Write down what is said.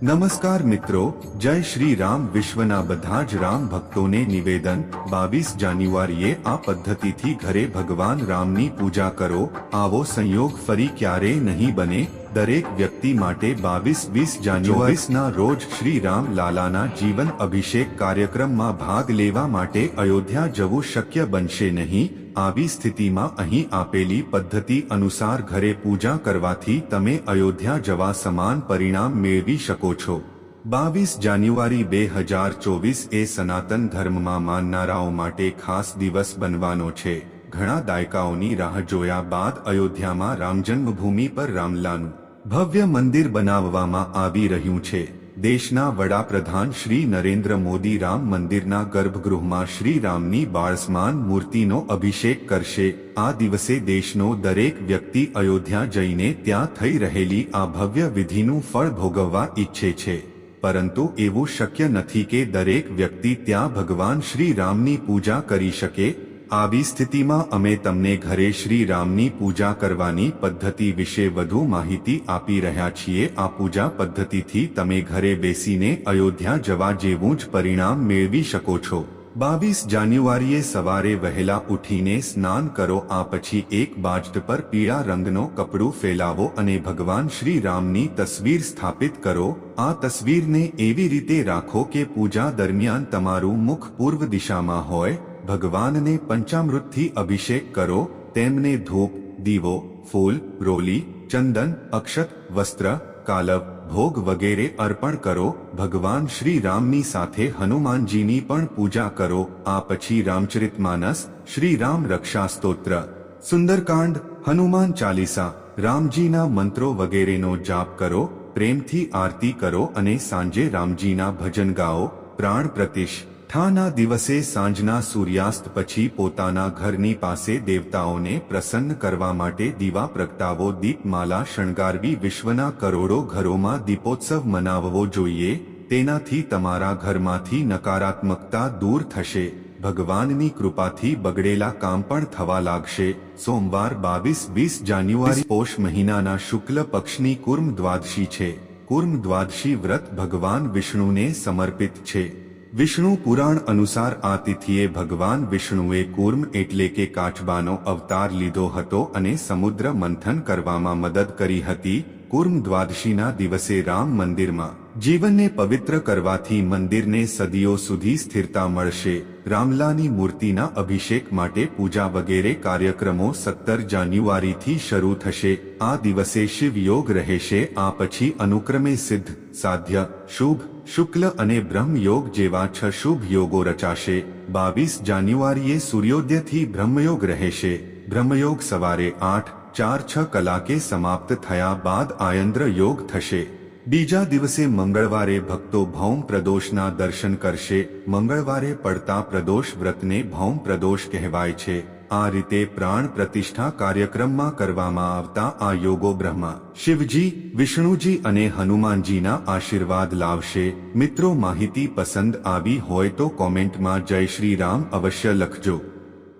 નમસ્કાર મિત્રો, જય શ્રી રામ, વિશ્વના બધા જ રામ ભક્તોને નિવેદન, બાવીસ જાન્યુઆરીએ આ પદ્ધતિથી ઘરે ભગવાન રામની પૂજા કરો, આવો સંયોગ ફરી ક્યારેય નહીં બને દરેક વ્યક્તિ માટે બાવીસ વીસ જાન્યુઆરીના રોજ શ્રી રામ લાલાના જીવન અભિષેક કાર્યક્રમમાં ભાગ લેવા માટે અયોધ્યા જવું શક્ય બનશે નહીં, આવી સ્થિતિમાં અહીં આપેલી પદ્ધતિ અનુસાર ઘરે પૂજા કરવાથી તમે અયોધ્યા જવા સમાન પરિણામ મેળવી શકો છો. બાવીસ જાન્યુઆરી બે હજાર ચોવીસ એ સનાતન ધર્મમાં માનનારાઓ માટે ખાસ દિવસ બનવાનો છે. ઘણા દાયકાઓની રાહ જોયા બાદ અયોધ્યામાં રામ જન્મભૂમિ પર રામલાનું ભવ્ય મંદિર બનાવવામાં આવી રહ્યું છે. દેશના વડાપ્રધાન શ્રી નરેન્દ્ર મોદી રામ મંદિરના ગર્ભગૃહમાં શ્રી રામની બાળસમાન મૂર્તિનો અભિષેક કરશે. આ દિવસે દેશનો દરેક વ્યક્તિ અયોધ્યા જઈને ત્યાં થઈ રહેલી આ ભવ્ય વિધિનું ફળ ભોગવવા ઈચ્છે છે. પરંતુ એવું શક્ય નથી કે દરેક વ્યક્તિ ત્યાં ભગવાન શ્રી રામની પૂજા કરી શકે આવી સ્થિતિમાં અમે તમને ઘરે શ્રી રામની પૂજા કરવાની પદ્ધતિ વિશે વધુ માહિતી આપી રહ્યા છીએ. આ પૂજા પદ્ધતિથી તમે ઘરે બેસીને અયોધ્યા જવા જેવું જ પરિણામ મેળવી શકો છો. બાવીસ જાન્યુઆરીએ સવારે વહેલા ઉઠીને સ્નાન કરો, આ પછી એક બાજટ પર પીળા રંગનો કપડું ફેલાવો અને ભગવાન શ્રી રામની તસવીર સ્થાપિત કરો. આ તસવીરને એવી રીતે રાખો કે પૂજા દરમિયાન તમારું મુખ પૂર્વ દિશામાં હોય ભગવાનને પંચામૃતથી અભિષેક કરો, તેમને ધૂપ, દીવો, ફૂલ, રોલી, ચંદન, અક્ષત, વસ્ત્ર, કાલવ, ભોગ વગેરે અર્પણ કરો, ભગવાન શ્રી રામની સાથે હનુમાનજીની પણ પૂજા કરો, આ પછી રામચરિત માનસ શ્રી રામ રક્ષા સ્તોત્ર સુંદરકાંડ, હનુમાન ચાલીસા, રામજીના મંત્રો વગેરેનો જાપ કરો, પ્રેમથી આરતી કરો અને સાંજે રામજીના ભજન ગાઓ, પ્રાણ પ્રતિષ્ઠાના દિવસે સાંજના સૂર્યાસ્ત પછી પોતાના ઘરની પાસે દેવતાઓને પ્રસન્ન કરવા માટે દીવા પ્રગટાવો, દીપમાલા શણગારવી, વિશ્વના કરોડો ઘરોમાં દીપોત્સવ મનાવવો જોઈએ. તેનાથી તમારા ઘરમાંથી નકારાત્મકતા દૂર થશે. ભગવાનની કૃપાથી બગડેલા કામ પણ થવા લાગશે. સોમવાર બાવીસ વીસ જાન્યુઆરી પોષ મહિનાના શુક્લ પક્ષની કુર્મ દ્વાદશી છે. કુર્મ દ્વાદશી વ્રત ભગવાન વિષ્ણુને સમર્પિત છે. વિષ્ણુ પુરાણ અનુસાર આ તિથિએ ભગવાન વિષ્ણુએ કુર્મ એટલે કે કાઠબાનો અવતાર લીધો હતો અને સમુદ્ર મંથન કરવામાં મદદ કરી હતી કુર્મ દ્વાદશીના દિવસે રામ મંદિરમાં. જીવનને પવિત્ર કરવાથી મંદિરને સદીઓ સુધી સ્થિરતા મળશે રામલાની મૂર્તિના અભિષેક માટે પૂજા વગેરે કાર્યક્રમો સત્તર જાન્યુઆરીથી શરૂ થશે આ દિવસે શિવ યોગ રહેશે આ પછી અનુક્રમે સિદ્ધ સાધ્ય શુભ શુક્લ અને બ્રહ્મ યોગ જેવા છ શુભ યોગો રચાશે બાવીસ જાન્યુઆરીએ સૂર્યોદયથી બ્રહ્મયોગ રહેશે બ્રહ્મયોગ સવારે આઠ ચાર છ કલાકે સમાપ્ત થયા બાદ આયંદ્ર યોગ થશે બીજા દિવસે મંગળવારે ભક્તો ભૌમ પ્રદોષના દર્શન કરશે. મંગળવારે પડતા પ્રદોષ વ્રતને ભૌમ પ્રદોષ કહેવાય છે. આ રીતે પ્રાણ પ્રતિષ્ઠા કાર્યક્રમમાં કરવામાં આવતા આ યોગો બ્રહ્મા, શિવજી, વિષ્ણુજી અને હનુમાનજીના આશીર્વાદ લાવશે. મિત્રો માહિતી પસંદ આવી હોય તો કોમેન્ટમાં જય શ્રી રામ અવશ્ય લખજો.